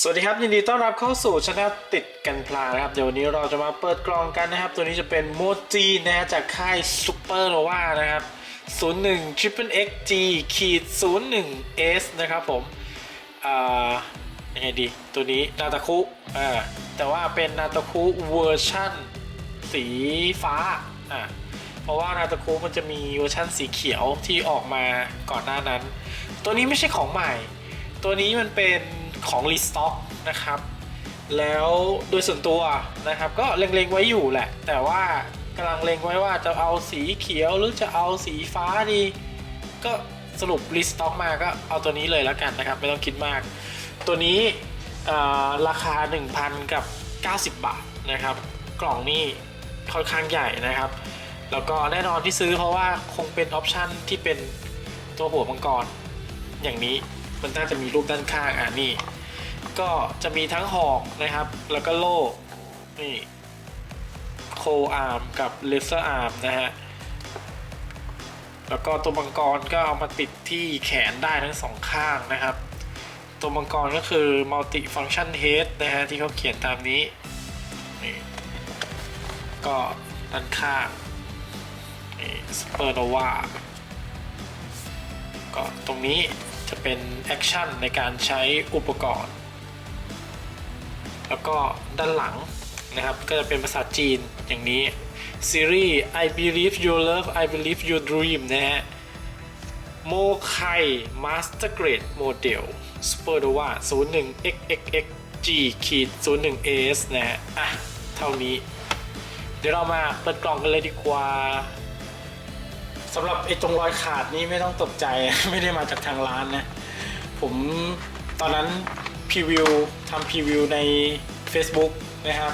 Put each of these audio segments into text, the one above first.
สวัสดีครับ ยินดีต้อนรับเข้าสู่ช anel ติดกันพลานะครับ เดี๋ยววันนี้เราจะมาเปิดกล่องกันนะครับ ตัวนี้จะเป็นโมจีนะฮะจากค่ายซูเปอร์โนวานะครับ 01 Triple X G ขีด01 S นะครับผม อ่ายังไงดี ตัวนี้นาตาคุ อ่า แต่ว่าเป็นนาตาคุเวอร์ชั่น สีฟ้า อ่าเพราะว่านาตาคุมันจะมีเวอร์ชั่นสีเขียวที่ออกมาก่อนหน้านั้น ตัวนี้ไม่ใช่ของใหม่ ตัวนี้มันเป็น ของรีสต็อกนะครับ แล้วโดยส่วนตัวนะครับ ก็เล็งๆไว้อยู่แหละ แต่ว่ากำลังเล็งไว้ว่าจะเอาสีเขียวหรือจะเอาสีฟ้าดี ก็สรุปรีสต็อกมาก็เอาตัวนี้เลยแล้วกันนะครับ ไม่ต้องคิดมาก ตัวนี้อ่าราคา 1,000 กับ 90 บาทนะครับ กล่องนี่ค่อนข้างใหญ่นะครับ แล้วก็แน่นอนที่ซื้อเพราะว่าคงเป็นออปชันที่เป็นตัวหัวมังกรอย่างนี้มันน่าจะมีรูปด้านข้างอะนี่ ก็จะมีทั้งหอกนะครับ แล้วก็โล่นี่โคอาร์มกับเลเซอร์อาร์มนะฮะ แล้วก็ตัวมังกรก็เอามาติดที่แขนได้ทั้งสองข้างนะครับ ตัวมังกรก็คือ multi function head นะฮะ ที่เขาเขียนตามนี้นี่ก็ด้านข้างนี่ supernova ก็ตรงนี้จะเป็นแอคชั่นในการใช้อุปกรณ์ แล้วก็ด้านหลังนะครับก็จะเป็นภาษาจีนอย่างนี้ซีรีส์ I believe you love I believe you dream นะฮะโมไค Master Grade Model Supernova 01 XXX G ขีด01 AS นะฮะอะ เท่านี้ เดี๋ยวเรามาเปิดกล่องกันเลยดีกว่าสำหรับไอ้ตรงรอยขาดนี้ไม่ต้องตกใจไม่ได้มาจากทางร้านนะ ผมตอนนั้น พรีวิวทำพรีวิวใน Facebook นะครับ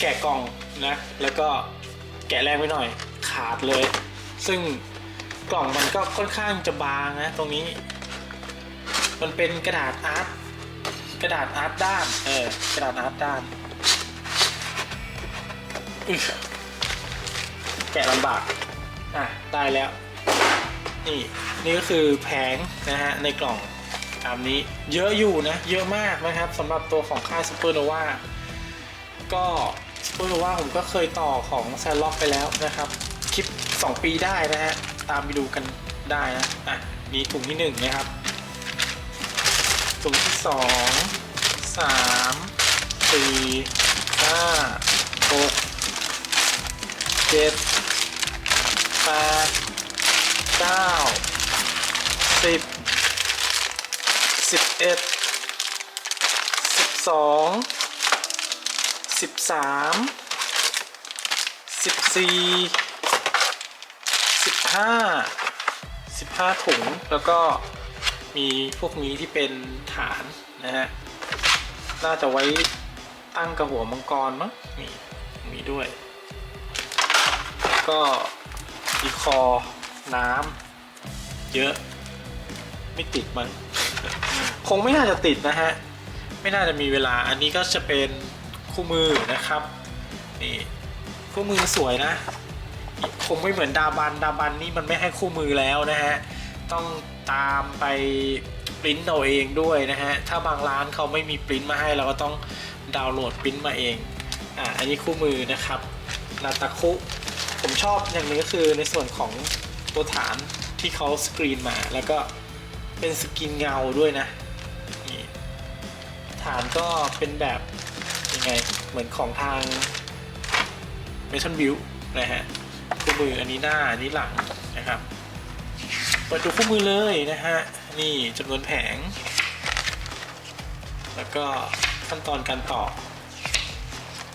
แกะกล่องนะ แล้วก็แกะแรงไปหน่อยขาดเลย ซึ่งกล่องมันก็ค่อนข้างจะบางนะ ตรงนี้ มันเป็นกระดาษอาร์ตกระดาษอาร์ตด้าน เออกระดาษอาร์ตด้านแกะลำบากอะได้แล้ว นี่นี่ก็คือแผงนะฮะในกล่อง ตามนี้เยอะอยู่นะ เยอะมากนะครับสำหรับตัวของค่าย Supernova ก็ Supernova ผมก็เคยต่อของ s ซล็อกไปแล้วนะครับ คลิป 2 ปีได้นะฮะ ตามไปดูกันได้นะ อะ มีถุงที่ 1 นะครับ ถุงที่ 2 3 4 5 6 7แปดเก้า สิบเอ็ดสิบสองสิบสามสิบสี่สิบห้าสิบห้าถุง แล้วก็มีพวกนี้ที่เป็นฐานนะฮะ น่าจะไว้ตั้งกระหัวมังกรมั้งนี่มีด้วย ก็มีคอน้ำเยอะ ไม่ติดมัน คงไม่น่าจะติดนะฮะ ไม่น่าจะมีเวลา อันนี้ก็จะเป็นคู่มือนะครับ นี่คู่มือสวยนะ คงไม่เหมือนดาบัน ดาบันนี่มันไม่ให้คู่มือแล้วนะฮะ ต้องตามไปปริ้นเอาเองด้วยนะฮะ ถ้าบางร้านเขาไม่มีปริ้นมาให้เราก็ต้องดาวน์โหลดปริ้นมาเอง อ่า อันนี้คู่มือนะครับนาตาคุ ผมชอบอย่างนี้ก็คือในส่วนของตัวฐานที่เขาสกรีนมาแล้วก็เป็นสกินเงาด้วยนะ ฐานก็เป็นแบบยังไง เหมือนของทาง m e t a l View นะฮะคู่มืออันนี้หน้าอันนี้หลังนะครับเปิดดูคู่มือเลยนะฮะนี่จำนวนแผง แล้วก็ขั้นตอนการต่อ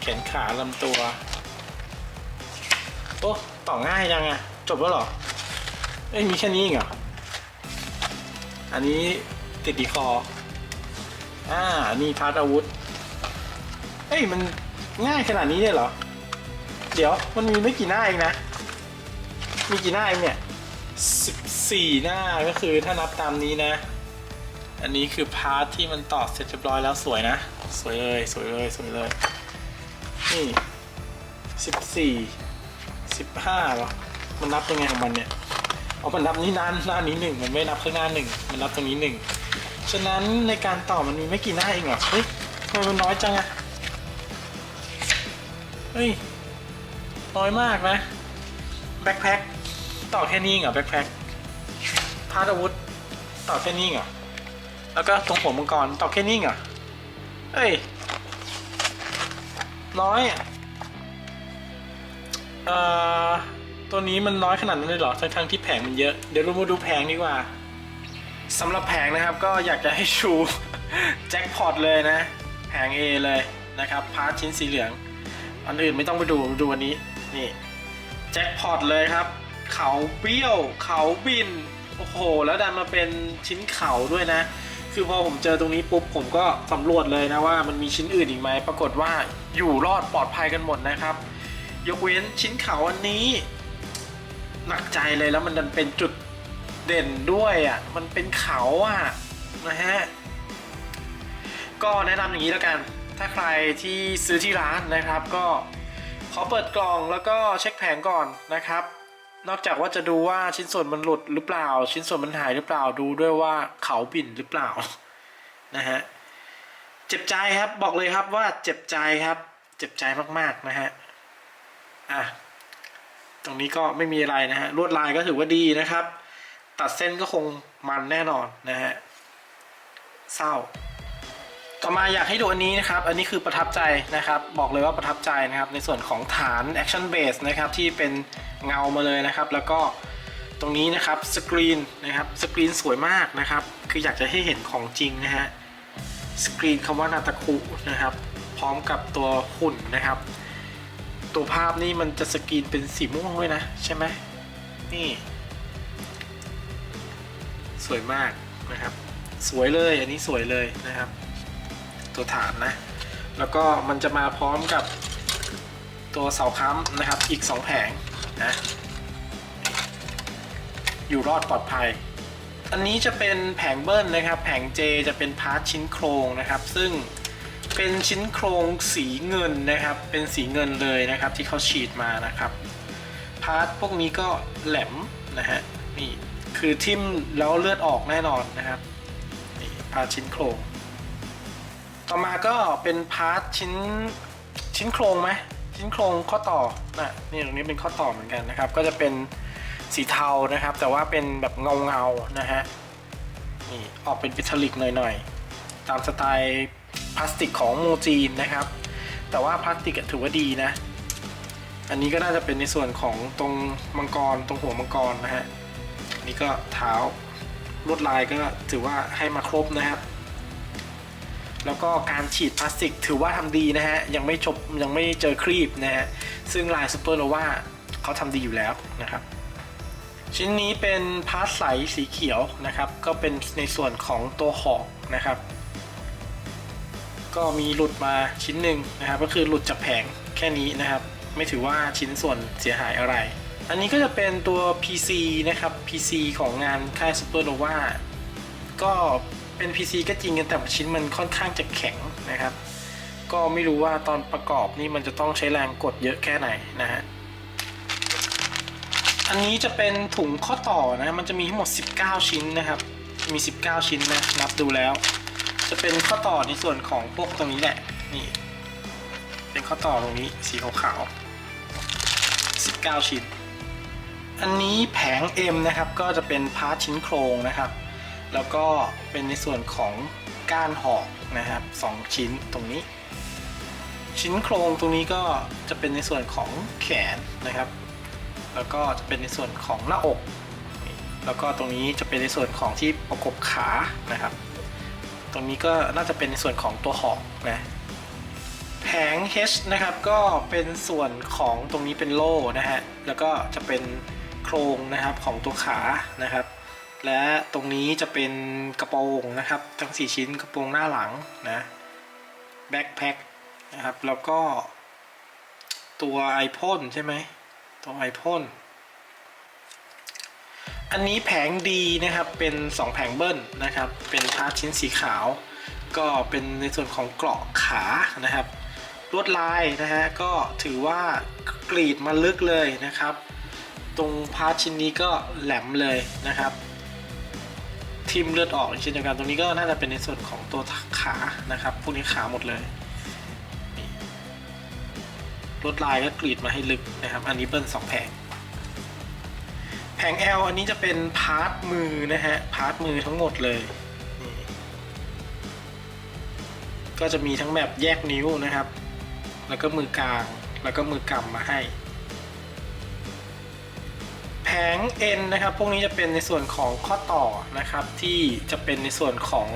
แขนขาลำตัว โอ้ต่อง่ายจังอะจบแล้วหรอ เอ้ยมีแค่นี้เองเหรออันนี้ติดดีคอ อ่า นี่พาร์ทอาวุธเฮ้ย มันง่ายขนาดนี้เลยเหรอ เดี๋ยว มันมีไม่กี่หน้าเองนะ มีกี่หน้าเองเนี่ยสิบสี่หน้าก็คือถ้านับตามนี้นะ อันนี้คือพาร์ทที่มันต่อเสร็จเรียบร้อยแล้วสวยนะ สวยเลย สวยเลย สวยเลย นี่สิบสี่สิบห้าหรอ มันนับยังไงของมันเนี่ยเอามันนับนี่หน้าหน้านี้หนึ่งมันไม่นับข้างหน้าหนึ่งมันนับตรงนี้หนึ่ง ฉะนั้นในการต่อมันมีไม่กี่หน้าเองเหรอเฮ้ยทำไมมันน้อยจังอะเฮ้ยน้อยมากนะแบ็คแพ็คต่อแค่นี้เหรอแบ็คแพ็คพาร์ทอาวุธต่อแค่นี้เหรอแล้วก็ตรงหัวมังกรต่อแค่นี้เหรอเฮ้ยน้อยอะเอ่อตัวนี้มันน้อยขนาดนั้นเลยเหรอทั้งทั้งๆที่แผงมันเยอะ เดี๋ยวเรามาดูแผงดีกว่า สำหรับแผงนะครับก็อยากจะให้ชูแจ็คพอตเลยนะ แผง A เลยนะครับพาร์ทชิ้นสีเหลือง อันอื่นไม่ต้องไปดูดูอันนี้นี่แจ็คพอตเลยครับ เขาเบี้ยวเขาบินโอ้โหแล้วดันมาเป็นชิ้นเขาด้วยนะ คือพอผมเจอตรงนี้ปุ๊บผมก็สำรวจเลยนะว่ามันมีชิ้นอื่นอีกไหมปรากฏว่าอยู่รอดปลอดภัยกันหมดนะครับ ยกเว้นชิ้นเขาอันนี้หนักใจเลยแล้วมันดันเป็นจุด เด่นด้วยอะ มันเป็นเขาอะนะฮะ ก็แนะนำอย่างนี้แล้วกัน ถ้าใครที่ซื้อที่ร้านนะครับ ก็ขอเปิดกล่องแล้วก็เช็คแผงก่อนนะครับ นอกจากว่าจะดูว่าชิ้นส่วนมันหลุดหรือเปล่า ชิ้นส่วนมันหายหรือเปล่าดูด้วยว่าเขาบิ่นหรือเปล่านะฮะเจ็บใจครับบอกเลยครับว่าเจ็บใจครับ เจ็บใจมากๆนะฮะอะตรงนี้ก็ไม่มีอะไรนะฮะลวดลายก็ถือว่าดีนะครับ ตัดเส้นก็คงมันแน่นอนนะฮะเศร้า ต่อมาอยากให้ดูอันนี้นะครับ อันนี้คือประทับใจนะครับ บอกเลยว่าประทับใจนะครับ ในส่วนของฐาน Action Base นะครับ ที่เป็นเงามาเลยนะครับ แล้วก็ตรงนี้นะครับสกรีนนะครับสกรีนสวยมากนะครับ คืออยากจะให้เห็นของจริงนะฮะสกรีนคำว่านาตาคุนะครับ พร้อมกับตัวหุ่นนะครับ ตัวภาพนี่มันจะสกรีนเป็นสีม่วงด้วยนะ ใช่ไหมนี่ สวยมากนะครับ สวยเลยอันนี้สวยเลยนะครับ ตัวฐานนะ แล้วก็มันจะมาพร้อมกับตัวเสาค้ำนะครับ อีก 2 แผงนะอยู่รอดปลอดภัย อันนี้จะเป็นแผงเบิ้ลนะครับ แผง J จะเป็นพาร์ทชิ้นโครงนะครับ ซึ่งเป็นชิ้นโครงสีเงินนะครับ เป็นสีเงินเลยนะครับที่เขาฉีดมานะครับ พาร์ทพวกนี้ก็แหลมนะฮะ คือทิ่มแล้วเลือดออกแน่นอนนะครับนี่พาร์ทชิ้นโครง ต่อมาก็เป็นพาร์ทชิ้นชิ้นโครงไหมชิ้นโครงข้อต่อนะนี่ตรงนี้เป็นข้อต่อเหมือนกันนะครับ ก็จะเป็นสีเทานะครับ แต่ว่าเป็นแบบเงาเงานะฮะนี่ออกเป็นปิทลิกหน่อยๆ ตามสไตล์พลาสติกของโมจีนนะครับ แต่ว่าพลาสติกถือว่าดีนะ อันนี้ก็น่าจะเป็นในส่วนของตรงมังกรตรงหัวมังกรนะฮะ นี่ก็เท้าลวดลายก็ถือว่าให้มาครบนะครับ แล้วก็การฉีดพลาสติกถือว่าทำดีนะฮะ ยังไม่จบยังไม่เจอครีบนะฮะ ซึ่งลายซูเปอร์โนวาเขาทำดีอยู่แล้วนะครับ ชิ้นนี้เป็นพาร์ทใสสีเขียวนะครับ ก็เป็นในส่วนของตัวหอกนะครับ ก็มีหลุดมาชิ้นหนึ่งนะครับ ก็คือหลุดจากแผงแค่นี้นะครับ ไม่ถือว่าชิ้นส่วนเสียหายอะไร อันนี้ก็จะเป็นตัว PC นะครับ PC ของงานค่ายซูเปอร์โนวาก็เป็น PC ก็จริงกันแต่ชิ้นมันค่อนข้างจะแข็งนะครับ ก็ไม่รู้ว่าตอนประกอบนี่มันจะต้องใช้แรงกดเยอะแค่ไหนนะฮะ อันนี้จะเป็นถุงข้อต่อนะ มันจะมีทั้งหมด 19 ชิ้นนะครับ มี 19 ชิ้นนะ นับดูแล้ว จะเป็นข้อต่อในส่วนของพวกตรงนี้แหละ นี่ เป็นข้อต่อตรงนี้สีขาวๆ19 ชิ้น อันนี้แผง M นะครับก็จะเป็นพาร์ทชิ้นโครงนะครับ แล้วก็เป็นในส่วนของก้านหอกนะครับ2ชิ้นตรงนี้ ชิ้นโครงตรงนี้ก็จะเป็นในส่วนของแขนนะครับ แล้วก็จะเป็นในส่วนของหน้าอก แล้วก็ตรงนี้จะเป็นในส่วนของที่ประกบขานะครับ ตรงนี้ก็น่าจะเป็นในส่วนของตัวหอกนะแผง H นะครับก็เป็นส่วนของตรงนี้เป็นโล่นะฮะ แล้วก็จะเป็น โครงนะครับของตัวขานะครับ และตรงนี้จะเป็นกระโปรงนะครับ ทั้ง 4 ชิ้นกระโปรงหน้าหลังนะแบ็คแพ็คนะครับ แล้วก็ตัวไอพ่นใช่ไหมตัวไอพ่นอันนี้แผงดีนะครับเป็น 2 แผงเบิ้ลนะครับ เป็นพาร์ทชิ้นสีขาว ก็เป็นในส่วนของเกราะขานะครับลวดลายนะฮะก็ถือว่ากรีดมาลึกเลยนะครับ ตรงพาร์ทชิ้นนี้ก็แหลมเลยนะครับทิมเลือดออกเช่นเดียวกันตรงนี้ก็น่าจะเป็นในส่วนของตัวขานะครับพวกนี้ขาหมดเลยลวดลายก็กรีดมาให้ลึกนะครับ อันนี้เบิ้ลสองแผง แผง L อันนี้จะเป็นพาร์ทมือนะฮะ พาร์ทมือทั้งหมดเลย ก็จะมีทั้งแบบแยกนิ้วนะครับ แล้วก็มือกลาง แล้วก็มือกำมาให้ แผง N นะครับพวกนี้จะเป็นในส่วนของข้อต่อนะครับที่จะเป็นในส่วนของ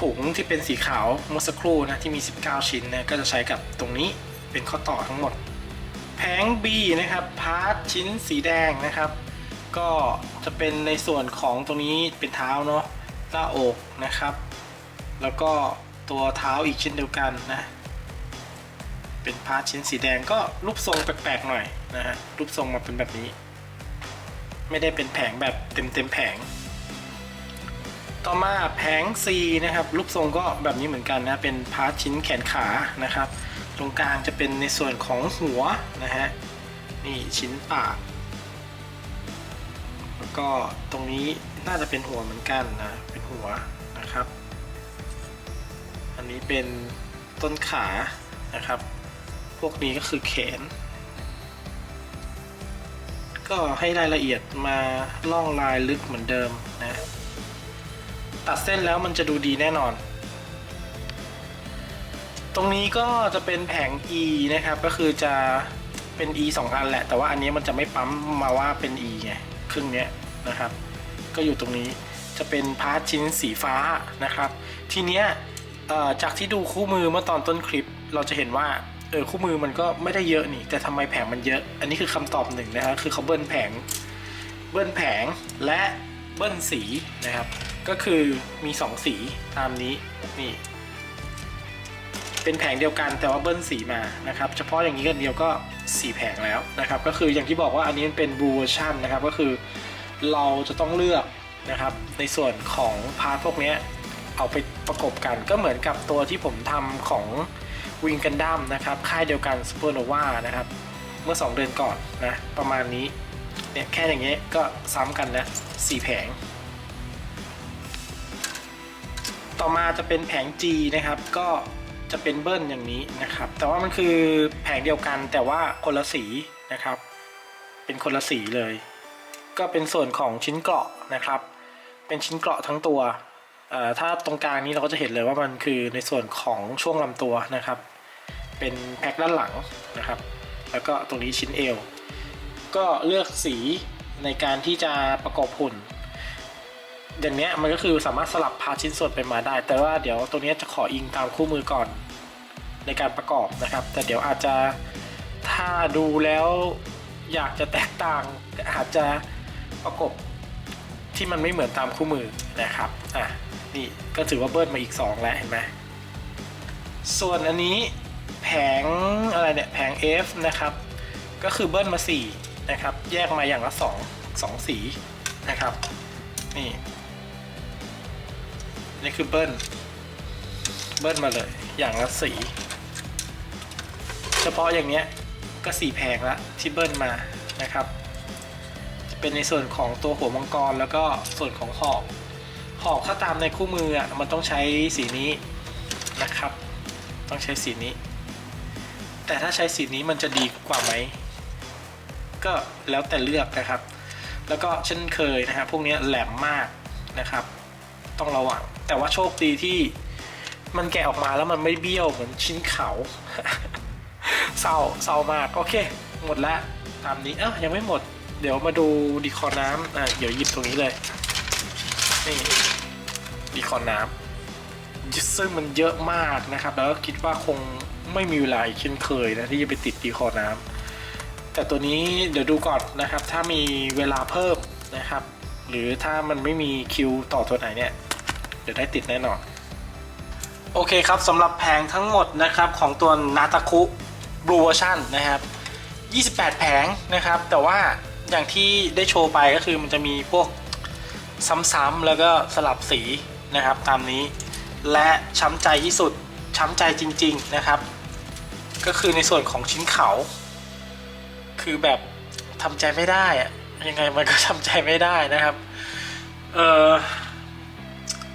ถุงที่เป็นสีขาวเมื่อสักครู่นะที่มี 19 ชิ้นนะก็จะใช้กับตรงนี้เป็นข้อต่อทั้งหมด แผง B นะครับพาร์ทชิ้นสีแดงนะครับ ก็จะเป็นในส่วนของตรงนี้เป็นเท้าเนาะหน้าอกนะครับ แล้วก็ตัวเท้าอีกชิ้นเดียวกันนะเป็นพาร์ทชิ้นสีแดงก็รูปทรงแปลกๆหน่อยนะฮะรูปทรงมาเป็นแบบนี้ ไม่ได้เป็นแผงแบบเต็มเต็มๆแผง ต่อมาแผง C นะครับรูปทรงก็แบบนี้เหมือนกันนะเป็นพาร์ทชิ้นแขนขานะครับ ตรงกลางจะเป็นในส่วนของหัวนะฮะนี่ชิ้นปากแล้วก็ตรงนี้น่าจะเป็นหัวเหมือนกันนะเป็นหัวนะครับ อันนี้เป็นต้นขานะครับ พวกนี้ก็คือแขน ก็ให้รายละเอียดมาล่องลายลึกเหมือนเดิมนะ ตัดเส้นแล้วมันจะดูดีแน่นอน ตรงนี้ก็จะเป็นแผง E นะครับ ก็คือจะเป็น E 2 อันแหละ แต่ว่าอันนี้มันจะไม่ปั๊มมาว่าเป็น E ไงครึ่งเนี้ยนะครับ ก็อยู่ตรงนี้จะเป็นพาร์ทชิ้นสีฟ้านะครับ ทีเนี้ยจากที่ดูคู่มือเมื่อตอนต้นคลิปเราจะเห็นว่า เออคู่มือมันก็ไม่ได้เยอะนี่ แต่ทำไมแผงมันเยอะ อันนี้คือคำตอบหนึ่งนะครับคือเขาเบิ้ลแผง เบิ้ลแผงและเบิ้ลสีนะครับ ก็คือมี 2 สีตามนี้นี่ เป็นแผงเดียวกันแต่ว่าเบิ้ลสีมานะครับ เฉพาะอย่างนี้กันเดียวก็ 4 แผงแล้วนะครับ ก็คืออย่างที่บอกว่าอันนี้มันเป็นบูเวอร์ชันนะครับ ก็คือเราจะต้องเลือกนะครับ ในส่วนของพาร์ทพวกนี้เอาไปประกบกันก็เหมือนกับตัวที่ผมทำของ วิงกันดั้มนะครับ ค่ายเดียวกันซูเปอร์โนวานะครับ เมื่อ 2 เดือนก่อนนะ ประมาณนี้ เนี่ย แค่อย่างเงี้ยก็ซ้ำกันนะ4แผง ต่อมาจะเป็นแผง G นะครับ ก็จะเป็นเบิ้ลอย่างนี้นะครับ แต่ว่ามันคือแผงเดียวกันแต่ว่าคนละสีนะครับ เป็นคนละสีเลย ก็เป็นส่วนของชิ้นเกราะนะครับ เป็นชิ้นเกราะทั้งตัวถ้าตรงกลางนี้เราก็จะเห็นเลยว่ามันคือในส่วนของช่วงลำตัวนะครับ เป็นแพ็คด้านหลังนะครับ แล้วก็ตรงนี้ชิ้นเอว ก็เลือกสีในการที่จะประกอบหุ่นอย่างเนี้ยมันก็คือสามารถสลับพาชิ้นส่วนไปมาได้ แต่ว่าเดี๋ยวตรงนี้จะขออิงตามคู่มือก่อนในการประกอบนะครับ แต่เดี๋ยวอาจจะถ้าดูแล้วอยากจะแตกต่างอาจจะประกบที่มันไม่เหมือนตามคู่มือนะครับอะนี่ก็ถือว่าเบิ้ลมาอีก 2 แล้วเห็นไหมส่วนอันนี้ แผงอะไรเนี่ยแผง F นะครับ ก็คือเบิ้ลมา4นะครับ แยกมาอย่างละ 2 2 สีนะครับ นี่นี่คือเบิ้ลเบิ้ลมาเลยอย่างละสี เฉพาะอย่างเนี้ยก็สี่แผงละที่เบิ้ลมานะครับ จะเป็นในส่วนของตัวหัวมังกรแล้วก็ส่วนของหอกหอกถ้าตามในคู่มืออะมันต้องใช้สีนี้นะครับ ต้องใช้สีนี้ แต่ถ้าใช้สีนี้มันจะดีกว่าไหม ก็แล้วแต่เลือกนะครับ แล้วก็เช่นเคยนะครับพวกนี้แหลมมากนะครับ ต้องระวัง แต่ว่าโชคดีที่มันแกะออกมาแล้วมันไม่เบี้ยวเหมือนชิ้นเขาเศร้าเศร้ามาก โอเค หมดแล้วตามนี้เอ้ายังไม่หมด เดี๋ยวมาดูดีคอน้ำอะเดี๋ยวหยิบตรงนี้เลย นี่ดีคอน้ำ ซึ่งมันเยอะมากนะครับ แล้วก็คิดว่าคงไม่มีเวลาอีกเช่นเคยนะที่จะไปติดดีคอน้ำแต่ตัวนี้เดี๋ยวดูก่อนนะครับ ถ้ามีเวลาเพิ่มนะครับ หรือถ้ามันไม่มีคิวต่อตัวไหนเนี่ยเดี๋ยวได้ติดแน่นอน โอเคครับสำหรับแผงทั้งหมดนะครับของตัวนาตาคุบลูเวอร์ชันนะครับ 28 แผงนะครับ แต่ว่าอย่างที่ได้โชว์ไปก็คือมันจะมีพวกซ้ำๆแล้วก็สลับสีนะครับตามนี้ และช้ำใจที่สุดช้ำใจจริง ๆนะครับ ก็คือในส่วนของชิ้นเขา คือแบบทำใจไม่ได้อะยังไงมันก็ทำใจไม่ได้นะครับเออ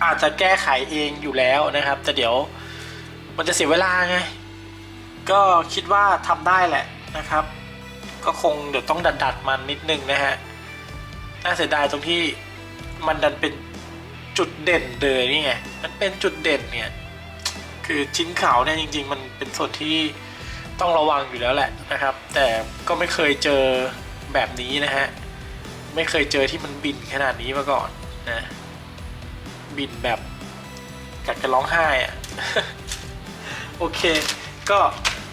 อาจจะแก้ไขเองอยู่แล้วนะครับ แต่เดี๋ยวมันจะเสียเวลาไง ก็คิดว่าทำได้แหละนะครับ ก็คงเดี๋ยวต้องดัดดัดมันนิดนึงนะฮะน่าเสียดายตรงที่มันดันเป็น จุดเด่นเลยนี่ไง มันเป็นจุดเด่นเนี่ย คือชิ้นขาวเนี่ยจริง ๆ มันเป็นส่วนที่ต้องระวังอยู่แล้วแหละนะครับ แต่ก็ไม่เคยเจอแบบนี้นะฮะ ไม่เคยเจอที่มันบินขนาดนี้มาก่อนนะ บินแบบอยากจะร้องไห้อะโอเค ก็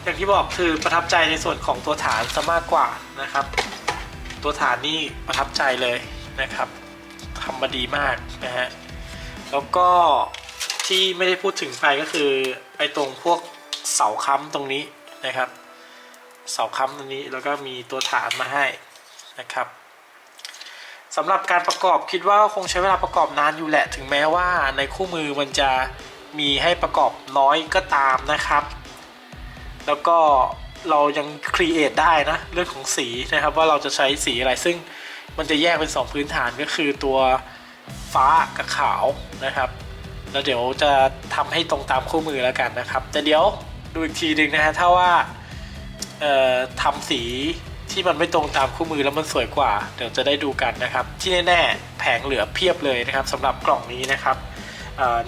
อย่างที่บอกคือประทับใจในส่วนของตัวฐานซะมากกว่านะครับ ตัวฐานนี่ประทับใจเลยนะครับทำมาดีมากนะฮะ แล้วก็ที่ไม่ได้พูดถึงไปก็คือไอ้ตรงพวกเสาค้ำตรงนี้นะครับ เสาค้ำตรงนี้แล้วก็มีตัวฐานมาให้นะครับสำหรับการประกอบคิดว่าคงใช้เวลาประกอบนานอยู่แหละ ถึงแม้ว่าในคู่มือมันจะมีให้ประกอบน้อยก็ตามนะครับ แล้วก็เรายังครีเอทได้นะเรื่องของสีนะครับว่าเราจะใช้สีอะไรซึ่งมันจะแยกเป็น 2 พื้นฐานก็คือตัว ฟ้ากับขาวนะครับ แล้วเดี๋ยวจะทำให้ตรงตามคู่มือแล้วกันนะครับ แต่เดี๋ยวดูอีกทีหนึ่งนะฮะถ้าว่าเอ่อทำสีที่มันไม่ตรงตามคู่มือแล้วมันสวยกว่า เดี๋ยวจะได้ดูกันนะครับ ที่แน่ๆแผงเหลือเพียบเลยนะครับสำหรับกล่องนี้นะครับ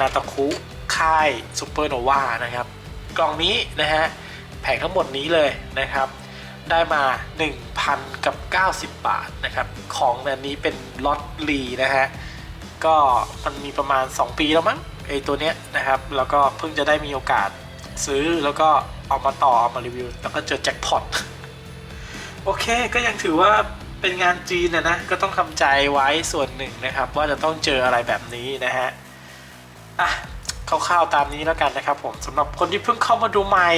นาตาคุค่ายซูเปอร์โนวานะครับ กล่องนี้นะฮะแผงทั้งหมดนี้เลยนะครับ ได้มา 1,000กับ90 บาทนะครับ ของอันนี้เป็นล็อตลีนะฮะ ก็มันมีประมาณ 2 ปีแล้วมั้งไอตัวเนี้ยนะครับ แล้วก็เพิ่งจะได้มีโอกาสซื้อแล้วก็เอามาต่อเอามารีวิว แล้วก็เจอแจ็คพอตโอเคก็ยังถือว่าเป็นงานจีนนะนะก็ต้องทำใจไว้ส่วนหนึ่งนะครับ ว่าจะต้องเจออะไรแบบนี้นะฮะอะคร่าวๆตามนี้แล้วกันนะครับผมสำหรับคนที่เพิ่งเข้ามาดูใหม่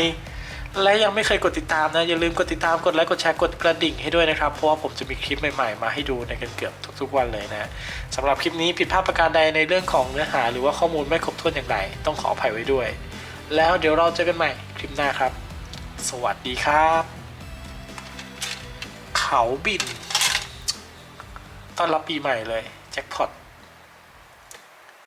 และยังไม่เคยกดติดตามนะ อย่าลืมกดติดตามกดไลค์กดแชร์กดกระดิ่งให้ด้วยนะครับ เพราะว่าผมจะมีคลิปใหม่ๆ มาให้ดูในกันเกือบทุกๆวันเลยนะสำหรับคลิปนี้ผิดพลาดประการใดในเรื่องของเนื้อหา หรือว่าข้อมูลไม่ครบถ้วนอย่างไร ต้องขออภัยไว้ด้วย แล้วเดี๋ยวเราเจอกันใหม่คลิปหน้าครับ สวัสดีครับ เขาบินต้อนรับปีใหม่เลยแจ็คพอต